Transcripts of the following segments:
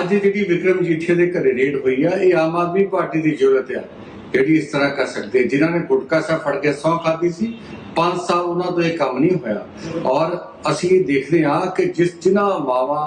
ਅੱਜ ਜਿਹੜੀ ਵਿਕਰਮ ਜੀਠੇ ਦੇ ਘਰੇ ਰੇਡ ਹੋਈ ਆ ਇਹ ਆਮ ਆਦਮੀ ਪਾਰਟੀ ਦੀ ਜ਼ਰੂਰਤ ਆ ਜਿਹੜੀ ਇਸ ਤਰ੍ਹਾਂ ਕਰ ਸਕਦੇ। ਜਿਨ੍ਹਾਂ ਨੇ ਗੁਟਕਾ ਸਾਹਿਬ ਫੜ ਕੇ ਸੌ ਖਾਦੀ ਸੀ 5 ਸਾਲ ਉਹਨਾਂ ਤੋਂ ਇਹ ਕੰਮ ਨਹੀਂ ਹੋਇਆ। ਔਰ ਅਸੀਂ ਦੇਖਦੇ ਹਾਂ ਕਿ ਜਿਸ ਜਿਨ੍ਹਾਂ ਮਾਵਾ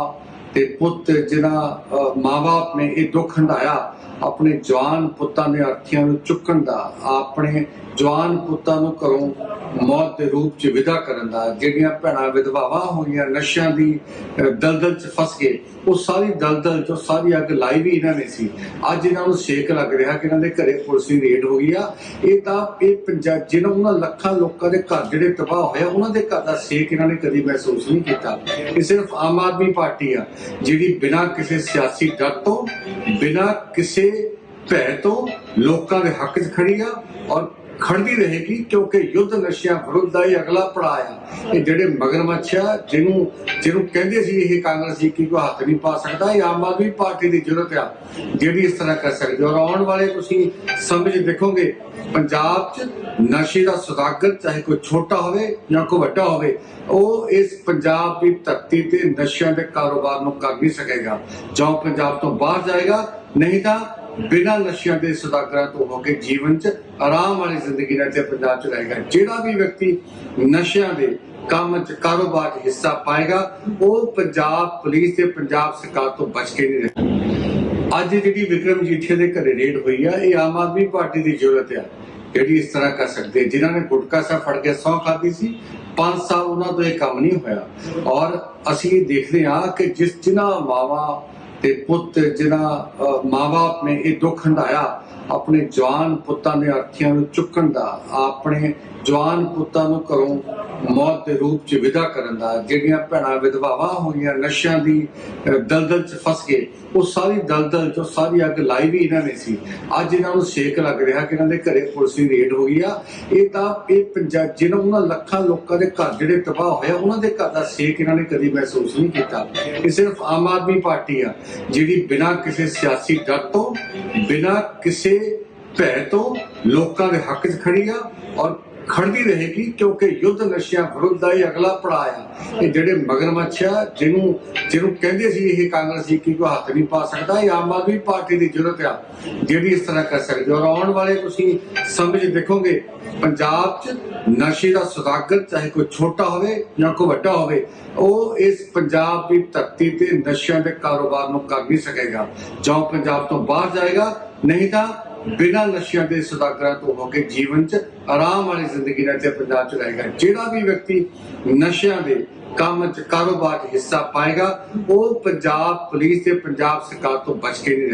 ਤੇ ਪੁੱਤ ਜਿਨ੍ਹਾਂ ਅ, ਮਾਂ-ਬਾਪ ਨੇ ਇਹ ਦੁੱਖ ਹੰਢਾਇਆ ਆਪਣੇ ਜਵਾਨ ਪੁੱਤਾਂ ਦੇ ਅਰਥੀਆਂ ਨੂੰ ਚੁੱਕਣ ਦਾ ਆਪਣੇ ਜਵਾਨ ਪੁੱਤਾਂ ਨੂੰ ਘਰੋਂ ਮੌਤ ਦੇ ਰੂਪ 'ਚ ਵਿਦਾ ਕਰਨ ਦਾ, ਜਿਹੜੀਆਂ ਭੈਣਾਂ ਵਿਧਵਾਵਾਂ ਹੋਈਆਂ, ਨਸ਼ਿਆਂ ਦੀ ਦਲਦਲ 'ਚ ਫਸ ਗਏ ਉਹ ਸਾਰੀ ਦਲਦਲ 'ਚੋਂ ਸਾਰੀ ਅੱਗ ਲਾਈ ਵੀ ਇਹਨਾਂ ਨੇ ਸੀ। ਅੱਜ ਇਹਨਾਂ ਨੂੰ ਸੇਕ ਲੱਗ ਰਿਹਾ ਕਿ ਇਹਨਾਂ ਦੇ ਘਰੇ ਪੁਲਿਸ ਦੀ ਰੇਡ ਹੋ ਗਈ ਆ। ਇਹ ਤਾਂ, ਇਹ ਪੰਜਾਬ ਜਿਹਨਾਂ ਉਹਨਾਂ ਲੱਖਾਂ ਲੋਕਾਂ ਦੇ ਘਰ ਜਿਹੜੇ ਤਬਾਹ ਹੋਇਆ ਉਹਨਾਂ ਦੇ ਘਰ ਦਾ ਸੇਕ ਇਹਨਾਂ ਨੇ ਕਦੀ ਮਹਿਸੂਸ ਨਹੀਂ ਕੀਤਾ। ਇਹ ਸਿਰਫ ਆਮ ਆਦਮੀ ਪਾਰਟੀ ਆ, ਜਿਹੜੀ ਬਿਨਾਂ ਕਿਸੇ ਸਿਆਸੀ ਡਰ ਤੋਂ, ਬਿਨਾਂ ਕਿਸੇ ਭੈ ਤੋਂ ਲੋਕਾਂ ਦੇ ਹੱਕ 'ਚ ਖੜੀ ਆ ਔਰ ਖੜਦੀ ਰਹੇਗੀ ਕਿਉਂਕਿ ਯੁੱਧ ਨਸ਼ਿਆਂ ਵਿਰੁੱਧ ਦਾ ਇਹ ਅਗਲਾ ਪੜਾਅ ਆ। ਇਹ ਜਿਹੜੇ ਮਗਰਮੱਛ ਆ, ਜਿਹਨੂੰ ਜਿਹਨੂੰ ਕਹਿੰਦੇ ਸੀ ਇਹ ਕਾਂਗਰਸੀ ਕੀ ਕੋ ਹੱਥ ਨਹੀਂ ਪਾ ਸਕਦਾ, ਇਹ ਆਮ ਆਦਮੀ ਪਾਰਟੀ ਦੀ ਜ਼ਰੂਰਤ ਆ। ਜਿਹੜੀ ਇਸ ਤਰ੍ਹਾਂ ਕਰ ਸਕਦੀ ਔਰ ਆਉਣ ਵਾਲੇ ਤੁਸੀਂ ਸਮਝ ਦੇਖੋਗੇ, ਪੰਜਾਬ 'ਚ ਨਸ਼ੇ ਦਾ ਸੁਦਾਗਰ ਚਾਹੇ ਕੋਈ ਛੋਟਾ ਹੋਵੇ ਜਾਂ ਕੋਈ ਵੱਡਾ ਹੋਵੇ, ਉਹ ਇਸ ਪੰਜਾਬ ਦੀ ਧਰਤੀ ਤੇ ਨਸ਼ਿਆਂ ਦੇ ਕਾਰੋਬਾਰ ਨੂੰ ਕਰ ਨਹੀਂ ਸਕੇਗਾ। ਜਾਂ ਪੰਜਾਬ ਤੋਂ ਬਾਹਰ ਜਾਏਗਾ, ਨਹੀਂ ਤਾਂ ਬਿਨਾਂ ਨਸ਼ਿਆਂ ਦੇ ਸੁਦਾਗਰਾਂ ਤੋਂ ਹੋ ਕੇ ਜੀਵਨ 'ਚ ਆਰਾਮ ਵਾਲੀ ਜ਼ਿੰਦਗੀ ਨਾਲ ਤੇ ਪੰਜਾਬ 'ਚ ਰਹੇਗਾ। ਜਿਹੜਾ ਵੀ ਵਿਅਕਤੀ ਨਸ਼ਿਆਂ ਦੇ ਕੰਮ 'ਚ ਕਾਰੋਬਾਰ 'ਚ ਹਿੱਸਾ ਪਾਏਗਾ, ਉਹ ਪੰਜਾਬ ਪੁਲਿਸ ਤੇ ਪੰਜਾਬ ਸਰਕਾਰ ਤੋਂ ਬਚ ਕੇ ਨਹੀਂ ਰਹੇਗਾ ਅੱਜ ਜਿਹੜੀ ਵਿਕਰਮ ਜੀਠੇ ਦੇ ਘਰੇ ਰੇਡ ਹੋਈ ਆ, ਇਹ ਆਮ ਆਦਮੀ ਪਾਰਟੀ ਦੀ ਜ਼ਰੂਰਤ ਆ। ਜਿਹੜੀ ਇਸ ਤਰ੍ਹਾਂ ਕਰ ਸਕਦੇ ਜਿਨ੍ਹਾਂ ਨੇ ਗੁਟਕਾ ਸਾਹਿਬ ਫੜ ਕੇ ਸੌ ਖਾਦੀ ਸੀ 5 ਸਾਲ ਉਹਨਾਂ ਤੋਂ ਇਹ ਕੰਮ ਨਹੀਂ ਹੋਇਆ। ਔਰ ਅਸੀਂ ਇਹ ਦੇਖਦੇ ਹਾਂ ਕਿ ਜਿਸ ਜਿਨ੍ਹਾਂ ਮਾਵਾ ਤੇ ਪੁੱਤ ਜਿਨ੍ਹਾਂ ਅ, ਮਾਂ-ਬਾਪ ਨੇ ਇਹ ਦੁੱਖ ਹੰਢਾਇਆ ਆਪਣੇ ਜਵਾਨ ਪੁੱਤਾਂ ਦੇ ਅਰਥੀਆਂ ਨੂੰ ਚੁੱਕਣ ਦਾ ਆਪਣੇ ਜਵਾਨ ਪੁੱਤਾਂ ਨੂੰ ਘਰੋਂ ਮੌਤ ਦੇ ਰੂਪ 'ਚ ਵਿਦਾ ਕਰਨ ਦਾ ਜਿਹੜੀਆਂ ਭੈਣਾਂ ਵਿਧਵਾਵਾਂ ਹੋਈਆਂ ਨਸ਼ਿਆਂ ਦੀ ਅ, ਦਲਦਲ 'ਚ ਫਸ ਗਏ ਉਹ ਸਾਰੀ ਦਲਦਲ 'ਚੋਂ ਸਾਰੀ ਅੱਗ ਲਾਈ ਵੀ ਇਹਨਾਂ ਨੇ ਸੀ। ਅੱਜ ਇਹਨਾਂ ਨੂੰ ਸੇਕ ਲੱਗ ਰਿਹਾ ਕਿ ਇਹਨਾਂ ਦੇ ਘਰੇ ਪੁਲਿਸ ਦੀ ਰੇਡ ਹੋ ਗਈ ਆ। ਇਹ ਤਾਂ ਇਹ ਪੰਜਾਬ ਜਿਹਨਾਂ ਉਹਨਾਂ ਲੱਖਾਂ ਲੋਕਾਂ ਦੇ ਘਰ ਜਿਹੜੇ ਤਬਾਹ ਹੋਇਆ ਉਹਨਾਂ ਦੇ ਘਰ ਦਾ ਸੇਕ ਇਹਨਾਂ ਨੇ ਕਦੀ ਮਹਿਸੂਸ ਨਹੀਂ ਕੀਤਾ। ਇਹ ਸਿਰਫ ਆਮ ਆਦਮੀ ਪਾਰਟੀ ਆ। ਜਿਹੜੀ ਬਿਨਾਂ ਕਿਸੇ ਸਿਆਸੀ ਡਰ ਤੋਂ, ਬਿਨਾਂ ਕਿਸੇ ਭੈ ਤੋਂ ਲੋਕਾਂ ਦੇ ਹੱਕ 'ਚ ਖੜੀ ਆ ਔਰ ਖੜਦੀ ਰਹੇਗੀ ਕਿਉਂਕਿ ਯੁੱਧ ਨਸ਼ਿਆਂ ਵਿਰੁੱਧ ਦਾ ਇਹ ਅਗਲਾ ਪੜਾਅ ਆ ਇਹ ਜਿਹੜੇ ਮਗਰਮੱਛ ਆ, ਜਿਹਨੂੰ ਜਿਹਨੂੰ ਕਹਿੰਦੇ ਸੀ ਇਹ ਕਾਂਗਰਸੀ ਕੀ ਕੋ ਹੱਥ ਨਹੀਂ ਪਾ ਸਕਦਾ, ਇਹ ਆਮ ਆਦਮੀ ਪਾਰਟੀ ਦੀ ਜ਼ਰੂਰਤ ਆ। ਜਿਹੜੀ ਇਸ ਤਰ੍ਹਾਂ ਕਰ ਸਕਦੀ ਔਰ ਆਉਣ ਵਾਲੇ ਤੁਸੀਂ ਸਮਝ ਦੇਖੋਗੇ, ਪੰਜਾਬ 'ਚ ਨਸ਼ੇ ਦਾ ਸੁਦਾਗਰ ਚਾਹੇ ਕੋਈ ਛੋਟਾ ਹੋਵੇ ਜਾਂ ਕੋਈ ਵੱਡਾ ਹੋਵੇ, ਉਹ ਇਸ ਪੰਜਾਬ ਦੀ ਧਰਤੀ ਤੇ ਨਸ਼ਿਆਂ ਦੇ ਕਾਰੋਬਾਰ ਨੂੰ ਕਰ ਨਹੀਂ ਸਕੇਗਾ। ਜਾਂ ਪੰਜਾਬ ਤੋਂ ਬਾਹਰ ਜਾਏਗਾ, ਨਹੀਂ ਤਾਂ ਬਿਨਾਂ ਨਸ਼ਿਆਂ ਦੇ ਸੁਦਾਗਰਾਂ ਤੋਂ ਹੋ ਕੇ ਜੀਵਨ 'ਚ ਆਰਾਮ ਵਾਲੀ ਜ਼ਿੰਦਗੀ ਨਾਲ ਤੇ ਪੰਜਾਬ 'ਚ ਰਹੇਗਾ। ਜਿਹੜਾ ਵੀ ਵਿਅਕਤੀ ਨਸ਼ਿਆਂ ਦੇ ਕੰਮ 'ਚ, ਕਾਰੋਬਾਰ 'ਚ ਹਿੱਸਾ ਪਾਏਗਾ, ਉਹ ਪੰਜਾਬ ਪੁਲਿਸ ਤੇ ਪੰਜਾਬ ਸਰਕਾਰ ਤੋਂ ਬਚ ਕੇ ਨਹੀਂ ਰਹੇਗਾ